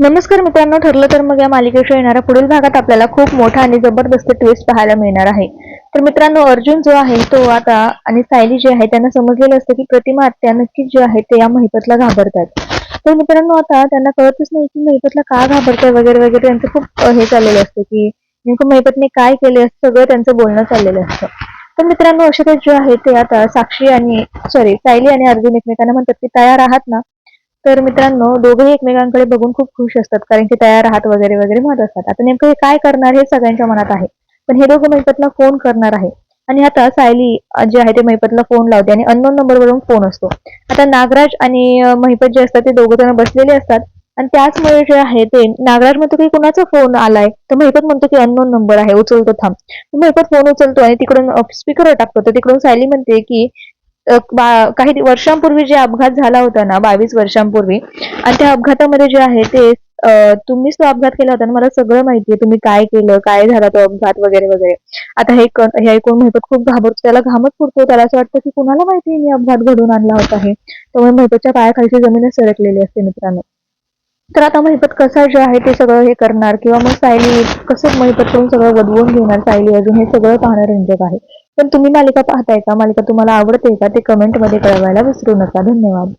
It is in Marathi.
नमस्कार मित्रांनो ठरलं तर मग या मालिकेच्या येणाऱ्या पुढील भागात आपल्याला खूप मोठा आणि जबरदस्त ट्विस्ट पाहायला मिळणार आहे. तर मित्रांनो अर्जुन जो आहे तो आता आणि सायली जे आहे त्यांना समजलेलं असतं की प्रतिमा आत्या नक्कीच जे आहे ते या महिपतला घाबरतात. तर मित्रांनो आता त्यांना कळतच नाही की महिपतला का घाबरताय वगैरे वगैरे त्यांचं खूप हे चाललेलं असतं की नेमकं महिपतने काय केले असतं सगळं त्यांचं बोलणं चाललेलं असतं. तर मित्रांनो अक्षता जे आहे ते आता साक्षी आणि सॉरी सायली आणि अर्जुन एकमेकांना म्हणतात की तयार आहात ना तर मित्रांनो दोघेही एकमेकांकडे बघून खूप खुश असतात कारण की तयार आहात वगैरे वगैरे म्हणत असतात. आता नेमकं हे काय करणार हे सगळ्यांच्या मनात आहे. पण हे दोघं मैपतला फोन करणार आहे. आणि आता सायली जे आहे ते मैपतला फोन लावते आणि अननोन नंबरवरून फोन असतो. आता नागराज आणि महिपत जे असतात ते दोघं जण बसलेले असतात. आणि त्याचमुळे जे आहे ते नागराज म्हणतो की कुणाचा फोन आलाय? तर महिपत म्हणतो की अननोन नंबर आहे उचलतो थांब. महिपत फोन उचलतो आणि तिकडून स्पीकरवर टाकतो. तर तिकडून सायली म्हणते की काही वर्षांपूर्वी जे अपघात झाला होता ना बावीस वर्षांपूर्वी आणि त्या अपघातामध्ये जे आहे ते तुम्हीच तो अपघात केला होता ना? मला सगळं माहितीये तुम्ही काय केलं काय झाला तो अपघात वगैरे वगैरे. आता हे हे ऐकून महिपत खूप घाबरतो त्याला घामच फुटतो त्याला असं वाटतं की कुणाला माहिती मी अपघात घडून आणला होता हे? त्यामुळे महिपतच्या पायाखालची जमीनच सरकलेली असते मित्रांनो. तर आता महिपत कसा जे आहे ते सगळं हे करणार किंवा मग सायली कसं महिपत करून सगळं वदवून घेणार सायली अजून हे सगळं पाहणं रंजक आहे. पण तुम्ही मालिका पाहताय का? मालिका तुम्हाला आवडते का? ते कमेंटमध्ये कळवायला विसरू नका. धन्यवाद.